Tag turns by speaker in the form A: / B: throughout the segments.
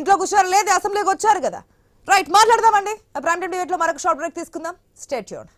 A: ఇంట్లో కూర్చోరు లేదు అసెంబ్లీకి వచ్చారు కదా. రైట్ మాట్లాడదామండి. ప్రాంతం డిబేట్లో మరొక షార్ట్ బ్రేక్ తీసుకుందాం. స్టేట్ యూన్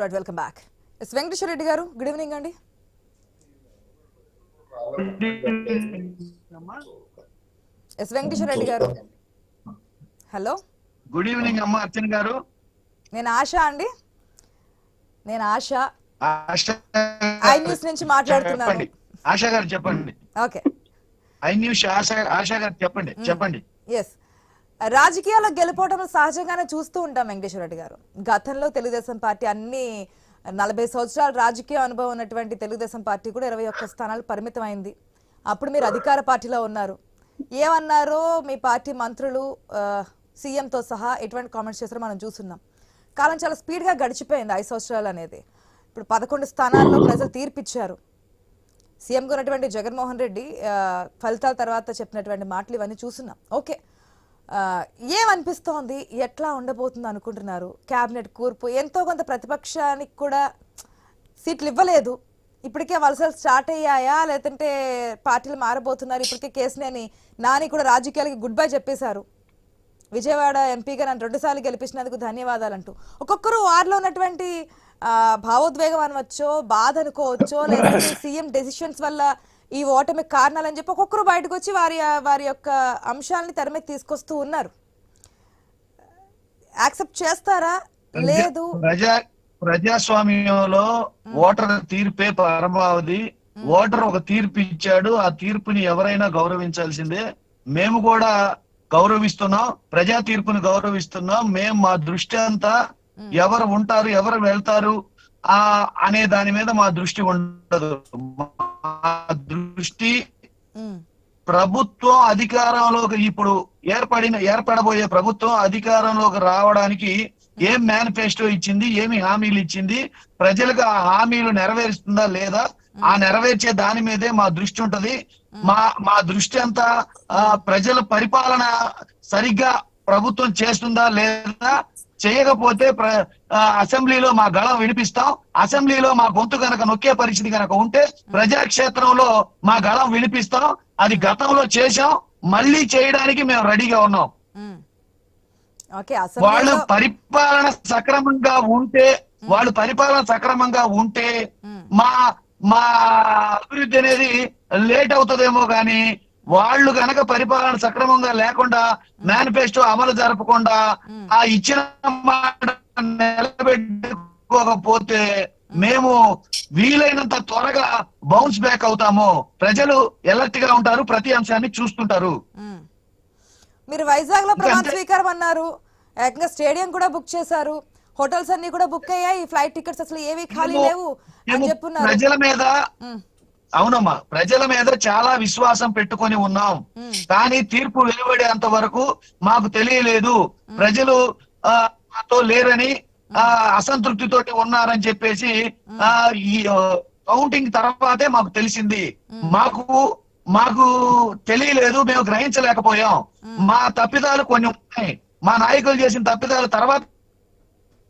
A: right welcome back S Venkateswara Reddy గారు గుడ్ ఈవినింగ్ అండి. ఎస్ వెంకటేశ్వర రెడ్డి గారు. హలో
B: గుడ్ ఈవినింగ్ అమ్మ అర్చన గారు.
A: నేను ఆశ అండి. నేను ఆశ.
B: ఆశ
A: ఐ న్యూస్ నుంచి మాట్లాడుతున్నాను.
B: చెప్పండి. ఆశ గారు చెప్పండి.
A: Okay.
B: I news Asha Asha గారు చెప్పండి చెప్పండి.
A: ఎస్ రాజకీయాల్లో గెలుపోవటం సహజంగానే చూస్తూ ఉంటాం వెంకటేశ్వర రెడ్డి గారు. గతంలో తెలుగుదేశం పార్టీ అన్ని నలభై సంవత్సరాల రాజకీయ అనుభవం ఉన్నటువంటి తెలుగుదేశం పార్టీ కూడా ఇరవై ఒక్క స్థానాలు పరిమితమైంది. అప్పుడు మీరు అధికార పార్టీలో ఉన్నారు. ఏమన్నారో మీ పార్టీ మంత్రులు సీఎంతో సహా ఎటువంటి కామెంట్స్ చేస్తారో మనం చూస్తున్నాం. కాలం చాలా స్పీడ్గా గడిచిపోయింది ఐదు సంవత్సరాలు అనేది. ఇప్పుడు పదకొండు స్థానాల్లో ప్రజలు తీర్పిచ్చారు. సీఎంగా ఉన్నటువంటి జగన్మోహన్ రెడ్డి ఫలితాల తర్వాత చెప్పినటువంటి మాటలు ఇవన్నీ చూస్తున్నాం. ఓకే. ఏమనిపిస్తోంది? ఎట్లా ఉండబోతుంది అనుకుంటున్నారు? క్యాబినెట్ కూర్పు ఎంతో కొంత ప్రతిపక్షానికి కూడా సీట్లు ఇవ్వలేదు ఇప్పటికే వలసలు స్టార్ట్ అయ్యాయా? లేదంటే పార్టీలు మారబోతున్నారు? ఇప్పటికే కేసునేని నాని కూడా రాజకీయాలకి గుడ్ బై చెప్పేశారు. విజయవాడ ఎంపీగా నన్ను రెండుసార్లు గెలిపించినందుకు ధన్యవాదాలు అంటూ ఒక్కొక్కరు వారిలో ఉన్నటువంటి భావోద్వేగం అనవచ్చో బాధ అనుకోవచ్చో లేదంటే సీఎం డెసిషన్స్ వల్ల ఈ ఓటమి కారణాలని చెప్పి ఒక్కొక్కరు బయటకు వచ్చి వారి వారి యొక్క అంశాలని తెర మీద తీసుకొస్తూ ఉన్నారు. యాక్సెప్ట్ చేస్తారా? లేదు.
B: ప్రజా ప్రజాస్వామ్యంలో ఓటర్ తీర్పే పరమావధి. ఓటర్ ఒక తీర్పు ఇచ్చాడు. ఆ తీర్పుని ఎవరైనా గౌరవించాల్సిందే. మేము కూడా గౌరవిస్తున్నాం. ప్రజా తీర్పుని గౌరవిస్తున్నాం. మేము మా దృష్టి అంతా ఎవరు ఉంటారు ఎవరు వెళ్తారు ఆ అనే దాని మీద మా దృష్టి ఉండదు. దృష్టి ప్రభుత్వం అధికారంలోకి ఇప్పుడు ఏర్పడిన ఏర్పడబోయే ప్రభుత్వం అధికారంలోకి రావడానికి ఏం మేనిఫెస్టో ఇచ్చింది ఏమి హామీలు ఇచ్చింది ప్రజలకు ఆ హామీలు నెరవేరుస్తుందా లేదా? ఆ నెరవేర్చే దాని మీదే మా దృష్టి ఉంటది. మా మా దృష్టి అంతా ఆ, ప్రజల పరిపాలన సరిగ్గా ప్రభుత్వం చేస్తుందా లేదా? చేయకపోతే అసెంబ్లీలో మా గళం వినిపిస్తాం. అసెంబ్లీలో మా గొంతు కనుక నొక్కే పరిస్థితి కనుక ఉంటే ప్రజాక్షేత్రంలో మా గళం వినిపిస్తాం. అది గతంలో చేశాం. మళ్ళీ చేయడానికి మేము రెడీగా ఉన్నాం. వాళ్ళు పరిపాలన సక్రమంగా ఉంటే వాళ్ళు పరిపాలన సక్రమంగా ఉంటే మా మా అభివృద్ధి అనేది లేట్ అవుతుందేమో గాని వాళ్ళు గనక పరిపాలన సక్రమంగా లేకుండా మేనిఫెస్టో అమలు జరపకుండా ఆ ఇచ్చిన మాట నిలబెట్టుకోకపోతే మేము వీలైనంత త్వరగా బౌన్స్ బ్యాక్ అవుతాము. ప్రజలు ఎలర్ట్గా ఉంటారు ప్రతి అంశాన్ని చూస్తుంటారు.
A: మీరు వైజాగ్లో ప్రమాణ. స్వీకారం అన్నారు. ఏకంగా స్టేడియం కూడా బుక్ చేశారు. హోటల్స్ అన్ని కూడా బుక్ అయ్యాయి. ఫ్లైట్ టికెట్స్ అసలు ఏవి ఖాళీ లేవు అని చెప్పున్నారు
B: ప్రజల మీద అవునమ్మా ప్రజల మీద చాలా విశ్వాసం పెట్టుకొని ఉన్నాం. కానీ తీర్పు వెలువడేంత వరకు మాకు తెలియలేదు. ప్రజలు మాతో లేరని ఆ అసంతృప్తితోటి ఉన్నారని చెప్పేసి ఆ ఈ కౌంటింగ్ తర్వాతే మాకు తెలిసింది. మాకు మాకు తెలియలేదు మేము గ్రహించలేకపోయాం. మా తప్పిదాలు కొన్ని ఉన్నాయి. మా నాయకులు చేసిన తప్పిదాలు తర్వాత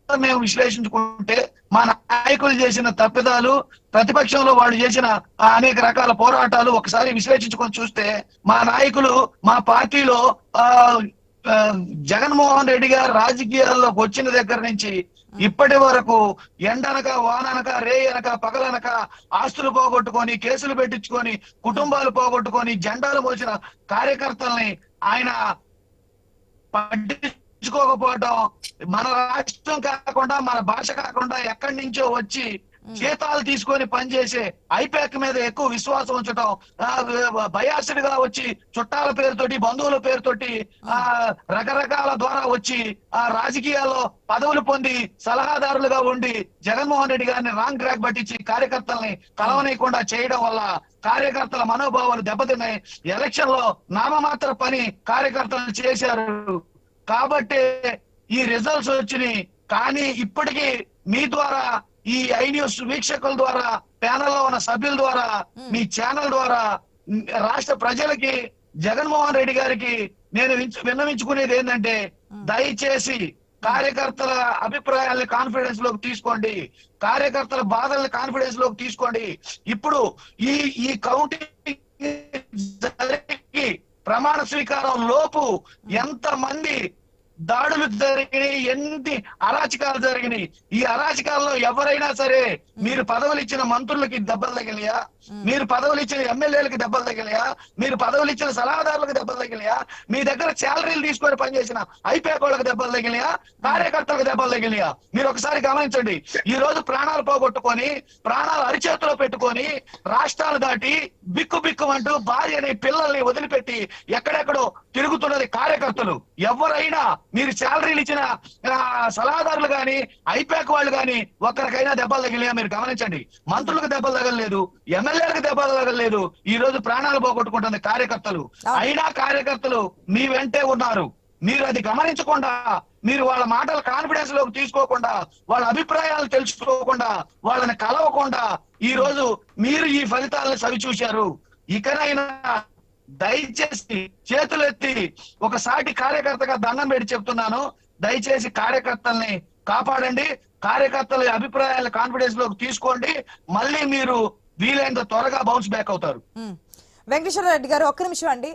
B: మేము విశ్లేషించుకుంటే మా నాయకులు చేసిన తప్పిదాలు ప్రతిపక్షంలో వాళ్ళు చేసిన అనేక రకాల పోరాటాలు ఒకసారి విశ్లేషించుకొని చూస్తే మా నాయకులు మా పార్టీలో ఆ జగన్మోహన్ రెడ్డి గారు రాజకీయాల్లోకి వచ్చిన దగ్గర నుంచి ఇప్పటి వరకు ఎండనక వాననక రే అనక పగలనక ఆస్తులు పోగొట్టుకొని కేసులు పెట్టించుకొని కుటుంబాలు పోగొట్టుకొని జెండాలు మోసిన కార్యకర్తల్ని ఆయన పట్టించుకోకపోవడం మన రాష్ట్రం కాకుండా మన భాష కాకుండా ఎక్కడి నుంచో వచ్చి జీతాలు తీసుకొని పనిచేసే ఐపాక్ మీద ఎక్కువ విశ్వాసం ఉంచడం బయాసిడ్గా వచ్చి చుట్టాల పేరుతోటి బంధువుల పేరుతోటి ఆ రకరకాల ద్వారా వచ్చి ఆ రాజకీయాల్లో పదవులు పొంది సలహాదారులుగా ఉండి జగన్మోహన్ రెడ్డి గారిని రాంగ్ ట్రాక్ పట్టించి కార్యకర్తల్ని కలవనీయకుండా చేయడం వల్ల కార్యకర్తల మనోభావాలు దెబ్బతిన్నాయి. ఎలక్షన్లో నామమాత్ర పని కార్యకర్తలు చేశారు. కాబట్టి ఈ రిజల్ట్స్ వచ్చినాయి. కానీ ఇప్పటికీ మీ ద్వారా ఈ ఐ న్యూస్ వీక్షకుల ద్వారా ప్యానెల్లో ఉన్న సభ్యుల ద్వారా మీ ఛానల్ ద్వారా రాష్ట్ర ప్రజలకి జగన్మోహన్ రెడ్డి గారికి నేను వించు- విన్నవించుకునేది ఏంటంటే దయచేసి కార్యకర్తల అభిప్రాయాల్ని కాన్ఫిడెన్స్లోకి తీసుకోండి. కార్యకర్తల బాధల్ని కాన్ఫిడెన్స్లోకి తీసుకోండి. ఇప్పుడు ఈ ఈ కౌంటింగ్ జరిగి ప్రమాణ స్వీకారం లోపు ఎంత మంది దాడులు జరిగినాయి ఎన్ని అరాచకాలు జరిగినాయి. ఈ అరాచకాల్లో ఎవరైనా సరే మీరు పదవులు ఇచ్చిన మంత్రులకి దెబ్బలు తగిలియా మీరు పదవులు ఇచ్చిన ఎమ్మెల్యేలకు దెబ్బలు తగిలియా మీరు పదవులు ఇచ్చిన సలహాదారులకు దెబ్బలు తగిలియా మీ దగ్గర శాలరీలు తీసుకొని పనిచేసిన ఐపీఎక్ వాళ్ళకి దెబ్బలు తగిలియా కార్యకర్తలకు దెబ్బలు తగిలియా మీరు ఒకసారి గమనించండి. ఈ రోజు ప్రాణాలు పోగొట్టుకొని ప్రాణాలు అరిచేతిలో పెట్టుకొని రాష్ట్రాలు దాటి బిక్కు బిక్కు అంటూ భార్యని పిల్లల్ని వదిలిపెట్టి ఎక్కడెక్కడో తిరుగుతున్నది కార్యకర్తలు. ఎవరైనా మీరు శాలరీలు ఇచ్చిన సలహాదారులు గాని ఐపాక్ వాళ్ళు గాని ఒక్కరికైనా దెబ్బలు తగిలియా మీరు గమనించండి. మంత్రులకు దెబ్బలు తగలలేదు ఎమ్మెల్యేలకు దెబ్బలు తగలలేదు ఈ రోజు ప్రాణాలు పోగొట్టుకుంటుంది కార్యకర్తలు. అయినా కార్యకర్తలు మీ వెంటే ఉన్నారు. మీరు అది గమనించకుండా మీరు వాళ్ళ మాటల కాన్ఫిడెన్స్లోకి తీసుకోకుండా వాళ్ళ అభిప్రాయాలు తెలుసుకోకుండా వాళ్ళని కలవకుండా ఈ రోజు మీరు ఈ ఫలితాలను సవి చూశారు ఇకనైనా దయచేసి చేతులెత్తి ఒక సాటి కార్యకర్తగా దండం పెట్టి చెప్తున్నాను. దయచేసి కార్యకర్తల్ని కాపాడండి. కార్యకర్తల అభిప్రాయాల కాన్ఫిడెన్స్లోకి తీసుకోండి. మళ్ళీ మీరు వీలైనంత త్వరగా బౌన్స్ బ్యాక్ అవుతారు.
A: వెంకటేశ్వర రెడ్డి గారు ఒక్క నిమిషం అండి.